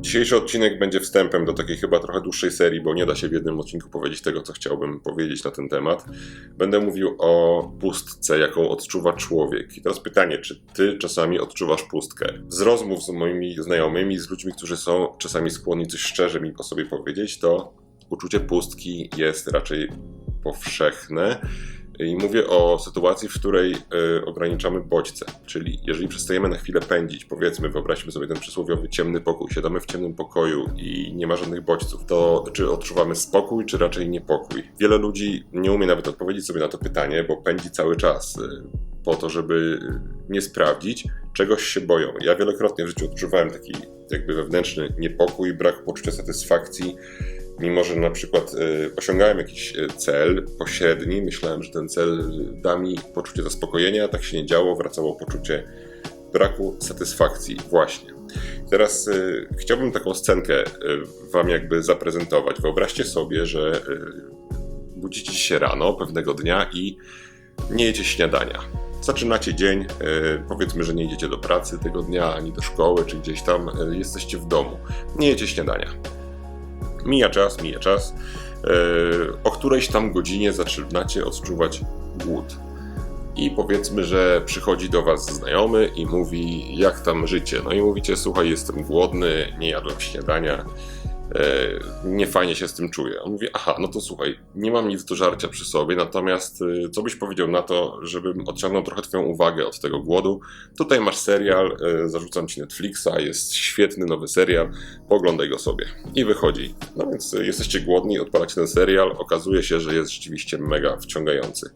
Dzisiejszy odcinek będzie wstępem do takiej chyba trochę dłuższej serii, bo nie da się w jednym odcinku powiedzieć tego, co chciałbym powiedzieć na ten temat. Będę mówił o pustce, jaką odczuwa człowiek. I teraz pytanie, czy ty czasami odczuwasz pustkę? Z rozmów z moimi znajomymi, z ludźmi, którzy są czasami skłonni coś szczerze mi o sobie powiedzieć, to uczucie pustki jest raczej powszechne. I mówię o sytuacji, w której y, ograniczamy bodźce. Czyli jeżeli przestajemy na chwilę pędzić, powiedzmy, wyobraźmy sobie ten przysłowiowy ciemny pokój, siadamy w ciemnym pokoju i nie ma żadnych bodźców, to czy odczuwamy spokój, czy raczej niepokój? Wiele ludzi nie umie nawet odpowiedzieć sobie na to pytanie, bo pędzi cały czas y, po to, żeby nie sprawdzić, czegoś się boją. Ja wielokrotnie w życiu odczuwałem taki jakby wewnętrzny niepokój, brak poczucia satysfakcji, mimo że na przykład y, osiągałem jakiś y, cel pośredni, myślałem, że ten cel da mi poczucie zaspokojenia, tak się nie działo, wracało poczucie braku satysfakcji właśnie. Teraz chciałbym taką scenkę wam jakby zaprezentować. Wyobraźcie sobie, że budzicie się rano pewnego dnia i nie jecie śniadania. Zaczynacie dzień, powiedzmy, że nie idziecie do pracy tego dnia, ani do szkoły, czy gdzieś tam, jesteście w domu. Nie jecie śniadania. Mija czas, mija czas. Yy, o którejś tam godzinie zaczynacie odczuwać głód. I powiedzmy, że przychodzi do Was znajomy i mówi, jak tam życie. No i mówicie, słuchaj, jestem głodny, nie jadłem śniadania, nie fajnie się z tym czuję. On mówi, aha, no to słuchaj, nie mam nic do żarcia przy sobie, natomiast yy, co byś powiedział na to, żebym odciągnął trochę Twoją uwagę od tego głodu? Tutaj masz serial, yy, zarzucam Ci Netflixa, jest świetny nowy serial, poglądaj go sobie. I wychodzi. No więc y, jesteście głodni, odpalacie ten serial, okazuje się, że jest rzeczywiście mega wciągający.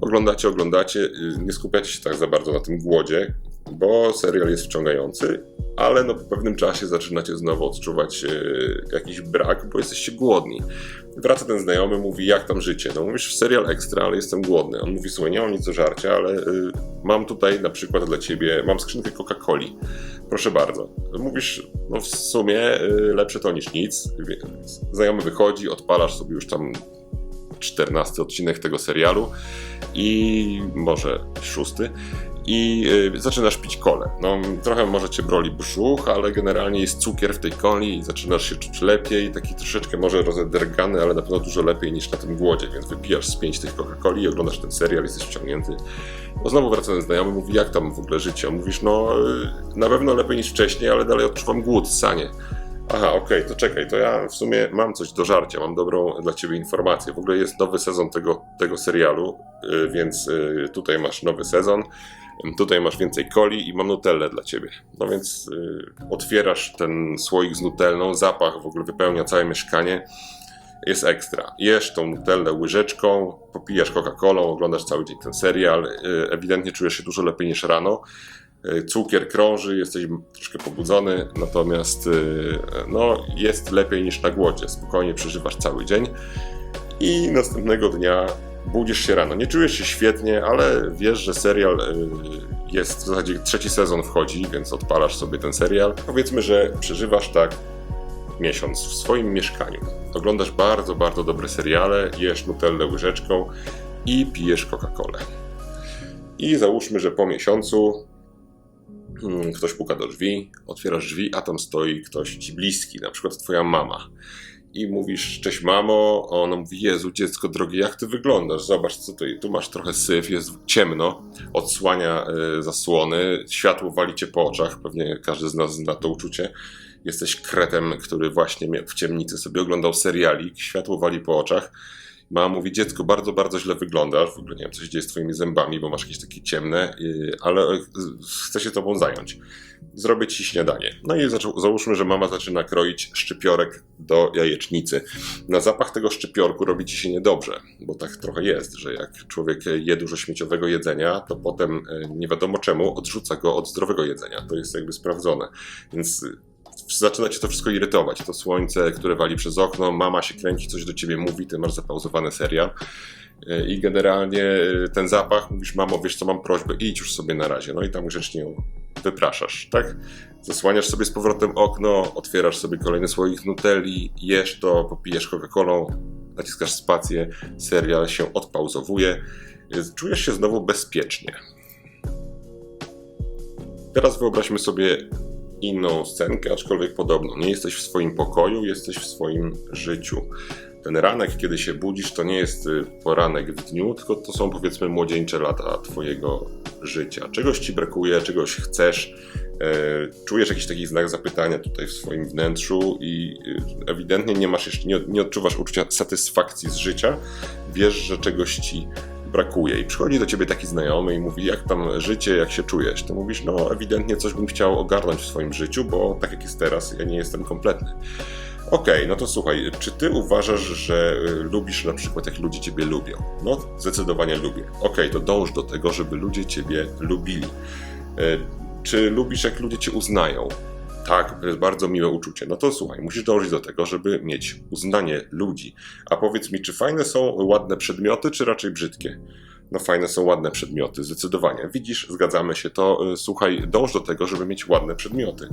Oglądacie, oglądacie, y, nie skupiacie się tak za bardzo na tym głodzie, bo serial jest wciągający, ale no po pewnym czasie zaczynacie znowu odczuwać y, jakiś brak, bo jesteście głodni. Wraca ten znajomy, mówi, jak tam życie? No mówisz, serial ekstra, ale jestem głodny. On mówi, słuchaj, nie mam nic do żarcia, ale y, mam tutaj na przykład dla ciebie, mam skrzynkę Coca-Coli. Proszę bardzo. Mówisz, no w sumie y, lepsze to niż nic. Więc Znajomy wychodzi, odpalasz sobie już tam 14 odcinek tego serialu i może szósty i y, zaczynasz pić kolę. No, trochę może cię broli brzuch, ale generalnie jest cukier w tej coli i zaczynasz się czuć lepiej, taki troszeczkę może rozedergany, ale na pewno dużo lepiej niż na tym głodzie, więc wypijasz z pięć tych Coca-Coli oglądasz ten serial, jesteś wciągnięty. No znowu wraca ten znajomy, mówi jak tam w ogóle życie? Mówisz, no y, na pewno lepiej niż wcześniej, ale dalej odczuwam głód, sanie. Aha, okej, to czekaj, to ja w sumie mam coś do żarcia, mam dobrą dla ciebie informację. W ogóle jest nowy sezon tego, tego serialu, y, więc y, tutaj masz nowy sezon, tutaj masz więcej coli i mam nutellę dla ciebie. No więc y, otwierasz ten słoik z nutellą, zapach w ogóle wypełnia całe mieszkanie. Jest ekstra. Jesz tą nutellę łyżeczką, popijasz Coca-Colą, oglądasz cały dzień ten serial. Ewidentnie czujesz się dużo lepiej niż rano. Y, Cukier krąży, jesteś troszkę pobudzony, natomiast y, no, jest lepiej niż na głodzie. Spokojnie przeżywasz cały dzień i następnego dnia budzisz się rano. Nie czujesz się świetnie, ale wiesz, że serial y, jest w zasadzie trzeci sezon wchodzi, więc odpalasz sobie ten serial. Powiedzmy, że przeżywasz tak miesiąc w swoim mieszkaniu. Oglądasz bardzo, bardzo dobre seriale, jesz nutellę łyżeczką i pijesz Coca-Colę. I załóżmy, że po miesiącu ktoś puka do drzwi, otwierasz drzwi, a tam stoi ktoś ci bliski, na przykład twoja mama. I mówisz, cześć mamo, a ona mówi, Jezu, dziecko drogie, jak ty wyglądasz? Zobacz, co tu, tu masz trochę syf, jest ciemno, odsłania y, zasłony, światło wali cię po oczach, pewnie każdy z nas zna to uczucie. Jesteś kretem, który właśnie w ciemnicy sobie oglądał serialik, światło wali po oczach. Mama mówi, dziecko, bardzo, bardzo źle wyglądasz, w ogóle nie wiem, co się dzieje z twoimi zębami, bo masz jakieś takie ciemne, y, ale y, chcę się tobą zająć. Zrobię ci śniadanie. No i załóżmy, że mama zaczyna kroić szczypiorek do jajecznicy. Na zapach tego szczypiorku robi ci się niedobrze, bo tak trochę jest, że jak człowiek je dużo śmieciowego jedzenia, to potem y, nie wiadomo czemu odrzuca go od zdrowego jedzenia. To jest jakby sprawdzone. Więc zaczyna cię to wszystko irytować. To słońce, które wali przez okno, mama się kręci, coś do ciebie mówi, ty masz zapauzowany serial. I generalnie y, ten zapach, mówisz, mamo, wiesz co, mam prośbę, idź już sobie na razie. No i tam grzecznie ją wypraszasz, tak? Zasłaniasz sobie z powrotem okno, otwierasz sobie kolejny słoik nutelli, jesz to, popijesz Coca-Colą, naciskasz spację, serial się odpauzowuje, y, czujesz się znowu bezpiecznie. Teraz wyobraźmy sobie inną scenkę, aczkolwiek podobną. Nie jesteś w swoim pokoju, jesteś w swoim życiu. Ten ranek, kiedy się budzisz, to nie jest y, poranek w dniu, tylko to są powiedzmy młodzieńcze lata Twojego życia. Czegoś Ci brakuje, czegoś chcesz, e, czujesz jakiś taki znak zapytania tutaj w swoim wnętrzu i y, ewidentnie nie masz jeszcze, nie, nie odczuwasz uczucia satysfakcji z życia, wiesz, że czegoś Ci brakuje. I przychodzi do ciebie taki znajomy i mówi, jak tam życie, jak się czujesz. To mówisz, no ewidentnie coś bym chciał ogarnąć w swoim życiu, bo tak jak jest teraz, ja nie jestem kompletny. Okej, okay, no to słuchaj, czy ty uważasz, że y, lubisz na przykład, jak ludzie ciebie lubią? No, zdecydowanie lubię. Okej, okay, to dąż do tego, żeby ludzie ciebie lubili. Y, czy lubisz, jak ludzie cię uznają? Tak, to jest bardzo miłe uczucie. No to słuchaj, musisz dążyć do tego, żeby mieć uznanie ludzi. A powiedz mi, czy fajne są ładne przedmioty, czy raczej brzydkie? No fajne są ładne przedmioty, zdecydowanie. Widzisz, zgadzamy się, to y, słuchaj, dąż do tego, żeby mieć ładne przedmioty.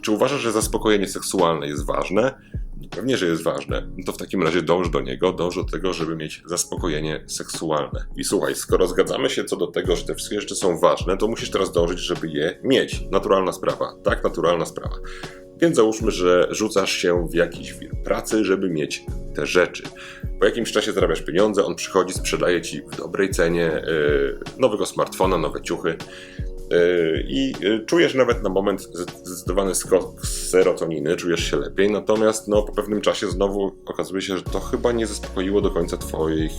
Czy uważasz, że zaspokojenie seksualne jest ważne? Pewnie, że jest ważne. No to w takim razie dąż do niego, dąż do tego, żeby mieć zaspokojenie seksualne. I słuchaj, skoro zgadzamy się co do tego, że te wszystkie rzeczy są ważne, to musisz teraz dążyć, żeby je mieć. Naturalna sprawa. Tak, naturalna sprawa. Więc załóżmy, że rzucasz się w jakiś wir pracy, żeby mieć te rzeczy. Po jakimś czasie zarabiasz pieniądze, on przychodzi, sprzedaje ci w dobrej cenie yy, nowego smartfona, nowe ciuchy. Yy, I yy, czujesz nawet na moment zdecydowany skok serotoniny, czujesz się lepiej, natomiast no, po pewnym czasie znowu okazuje się, że to chyba nie zaspokoiło do końca Twoich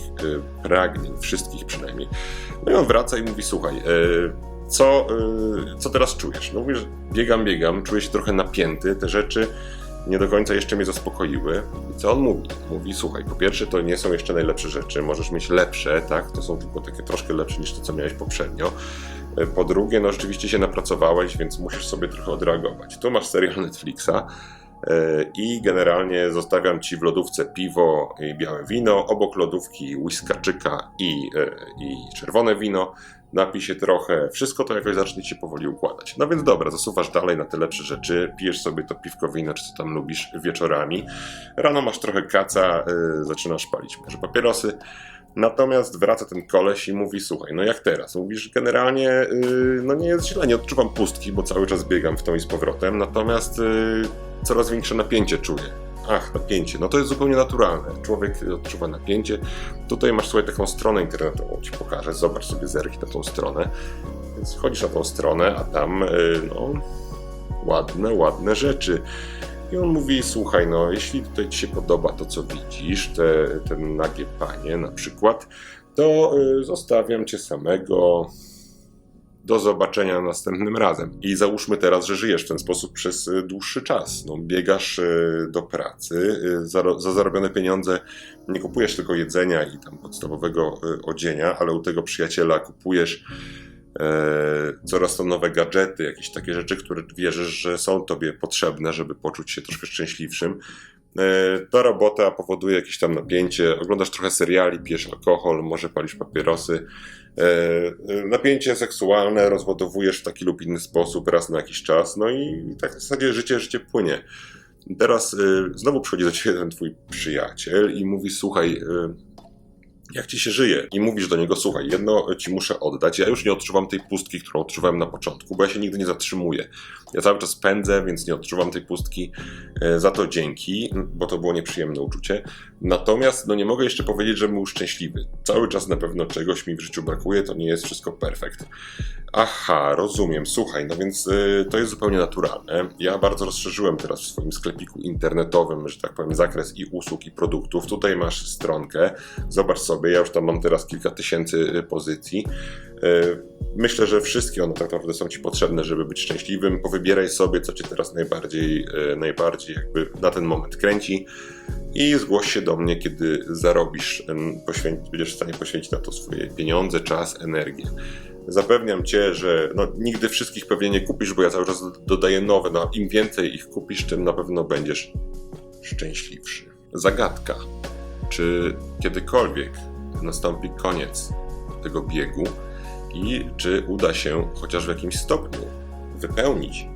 pragnień, wszystkich przynajmniej. No i on wraca i mówi: Słuchaj, co, co teraz czujesz? No mówisz, biegam, biegam, czuję się trochę napięty, te rzeczy nie do końca jeszcze mnie zaspokoiły. I co on mówi? Mówi, słuchaj, po pierwsze to nie są jeszcze najlepsze rzeczy, możesz mieć lepsze, tak? To są tylko takie troszkę lepsze niż to, co miałeś poprzednio. E, po drugie, no rzeczywiście się napracowałeś, więc musisz sobie trochę odreagować. Tu masz serial Netflixa e, i generalnie zostawiam ci w lodówce piwo i białe wino, obok lodówki whiskaczyka i, e, i czerwone wino napij się trochę, wszystko to jakoś zacznie ci powoli układać. No więc dobra, zasuwasz dalej na te lepsze rzeczy, pijesz sobie to piwko, wino, czy co tam lubisz wieczorami. Rano masz trochę kaca, yy, zaczynasz palić może papierosy. Natomiast wraca ten koleś i mówi, słuchaj, no jak teraz? Mówisz, generalnie, yy, no nie jest źle, nie odczuwam pustki, bo cały czas biegam w tą i z powrotem, natomiast yy, coraz większe napięcie czuję. Ach, napięcie. No to jest zupełnie naturalne. Człowiek odczuwa napięcie. Tutaj masz sobie taką stronę internetową, ci pokażę. Zobacz sobie, zerknij na tą stronę. Więc chodzisz na tą stronę, a tam, y, no, ładne, ładne rzeczy. I on mówi, słuchaj, no, jeśli tutaj ci się podoba to, co widzisz, te, ten nagie panie na przykład, to y, zostawiam cię samego do zobaczenia następnym razem. I załóżmy teraz, że żyjesz w ten sposób przez y, dłuższy czas. No, biegasz y, do pracy, za, za zarobione pieniądze nie kupujesz tylko jedzenia i tam podstawowego odzienia, ale u tego przyjaciela kupujesz coraz to nowe gadżety, jakieś takie rzeczy, które wierzysz, że są tobie potrzebne, żeby poczuć się troszkę szczęśliwszym. E, ta robota powoduje jakieś tam napięcie, oglądasz trochę seriali, pijesz alkohol, może palisz papierosy. E, e, napięcie seksualne rozładowujesz w taki lub inny sposób raz na jakiś czas, no i tak w zasadzie życie, życie płynie. Teraz znowu przychodzi do ciebie ten twój przyjaciel i mówi, słuchaj, jak ci się żyje i mówisz do niego, słuchaj, jedno ci muszę oddać, ja już nie odczuwam tej pustki, którą odczuwałem na początku, bo ja się nigdy nie zatrzymuję. Ja cały czas pędzę, więc nie odczuwam tej pustki, e, za to dzięki, bo to było nieprzyjemne uczucie. Natomiast no nie mogę jeszcze powiedzieć, że był szczęśliwy. Cały czas na pewno czegoś mi w życiu brakuje, to nie jest wszystko perfekt. Aha, rozumiem. Słuchaj, no więc y, to jest zupełnie naturalne. Ja bardzo rozszerzyłem teraz w swoim sklepiku internetowym, że tak powiem, zakres i usług i produktów. Tutaj masz stronkę. Zobacz sobie, ja już tam mam teraz kilka tysięcy y, pozycji. Y, myślę, że wszystkie one tak naprawdę są Ci potrzebne, żeby być szczęśliwym. Powybieraj sobie, co Cię teraz najbardziej, y, najbardziej jakby na ten moment kręci i zgłoś się do mnie, kiedy zarobisz, będziesz w stanie poświęcić na to swoje pieniądze, czas, energię. Zapewniam cię, że no, nigdy wszystkich pewnie nie kupisz, bo ja cały czas dodaję nowe. No, Im więcej ich kupisz, tym na pewno będziesz szczęśliwszy. Zagadka. Czy kiedykolwiek nastąpi koniec tego biegu i czy uda się chociaż w jakimś stopniu wypełnić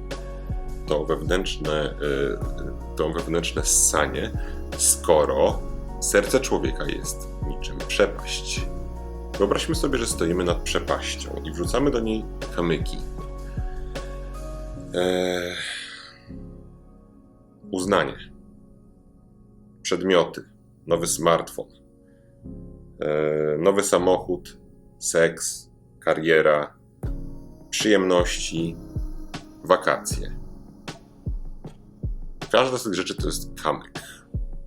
to wewnętrzne, y, to wewnętrzne ssanie, skoro serce człowieka jest niczym przepaść. Wyobraźmy sobie, że stoimy nad przepaścią i wrzucamy do niej kamyki. Eee, uznanie, przedmioty, nowy smartfon, nowy samochód, seks, kariera, przyjemności, wakacje. Każda z tych rzeczy to jest kamyk.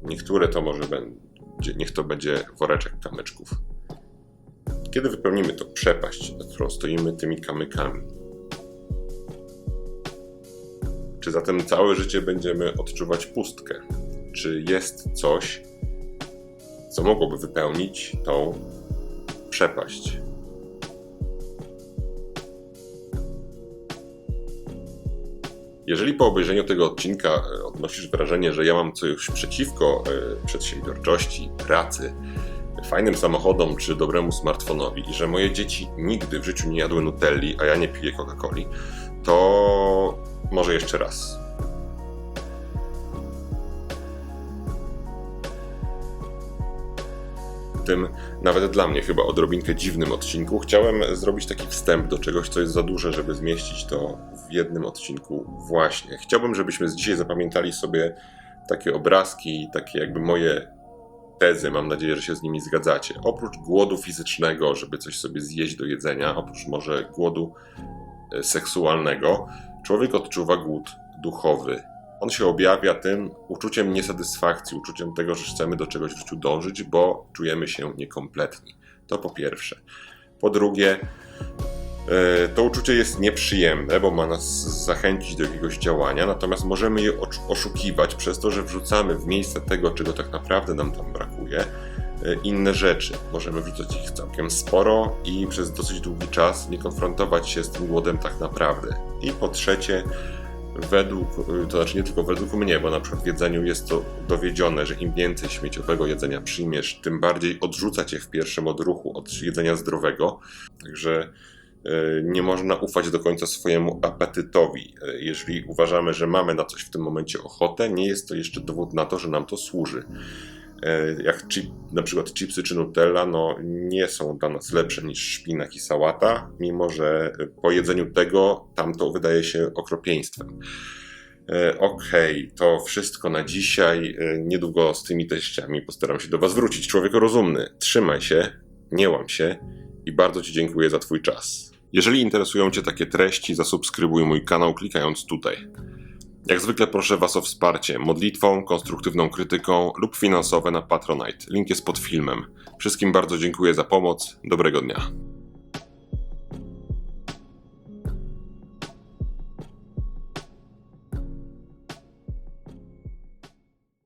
Niektóre to może będzie, niech to będzie woreczek kamyczków. Kiedy wypełnimy to przepaść, nad którą stoimy tymi kamykami? Czy zatem całe życie będziemy odczuwać pustkę? Czy jest coś, co mogłoby wypełnić tą przepaść? Jeżeli po obejrzeniu tego odcinka e, odnosisz wrażenie, że ja mam coś przeciwko e, przedsiębiorczości, pracy, fajnym samochodom czy dobremu smartfonowi i że moje dzieci nigdy w życiu nie jadły Nutelli, a ja nie piję Coca-Coli, to może jeszcze raz. Tym nawet dla mnie chyba odrobinkę dziwnym odcinku, chciałem zrobić taki wstęp do czegoś, co jest za duże, żeby zmieścić to w jednym odcinku właśnie. Chciałbym, żebyśmy z dzisiaj zapamiętali sobie takie obrazki, takie jakby moje tezy, mam nadzieję, że się z nimi zgadzacie. Oprócz głodu fizycznego, żeby coś sobie zjeść do jedzenia, oprócz może głodu e, seksualnego, człowiek odczuwa głód duchowy. On się objawia tym uczuciem niesatysfakcji, uczuciem tego, że chcemy do czegoś w życiu dążyć, bo czujemy się niekompletni. To po pierwsze. Po drugie, e, to uczucie jest nieprzyjemne, bo ma nas zachęcić do jakiegoś działania, natomiast możemy je oszukiwać przez to, że wrzucamy w miejsce tego, czego tak naprawdę nam tam brakuje, e, inne rzeczy. Możemy wrzucać ich całkiem sporo i przez dosyć długi czas nie konfrontować się z tym głodem tak naprawdę. I po trzecie, według, to znaczy nie tylko według mnie, bo na przykład w jedzeniu jest to dowiedzione, że im więcej śmieciowego jedzenia przyjmiesz, tym bardziej odrzuca cię w pierwszym odruchu od jedzenia zdrowego. Także e, nie można ufać do końca swojemu apetytowi. E, Jeżeli uważamy, że mamy na coś w tym momencie ochotę, nie jest to jeszcze dowód na to, że nam to służy. E, Jak chip, na przykład chipsy czy Nutella, no nie są dla nas lepsze niż szpinak i sałata, mimo że po jedzeniu tego tamto wydaje się okropieństwem. E, Okej, to wszystko na dzisiaj. E, Niedługo z tymi teściami postaram się do Was wrócić. Człowieku rozumny, trzymaj się, nie łam się i bardzo Ci dziękuję za Twój czas. Jeżeli interesują Cię takie treści, zasubskrybuj mój kanał klikając tutaj. Jak zwykle proszę Was o wsparcie modlitwą, konstruktywną krytyką lub finansowe na Patronite. Link jest pod filmem. Wszystkim bardzo dziękuję za pomoc. Dobrego dnia.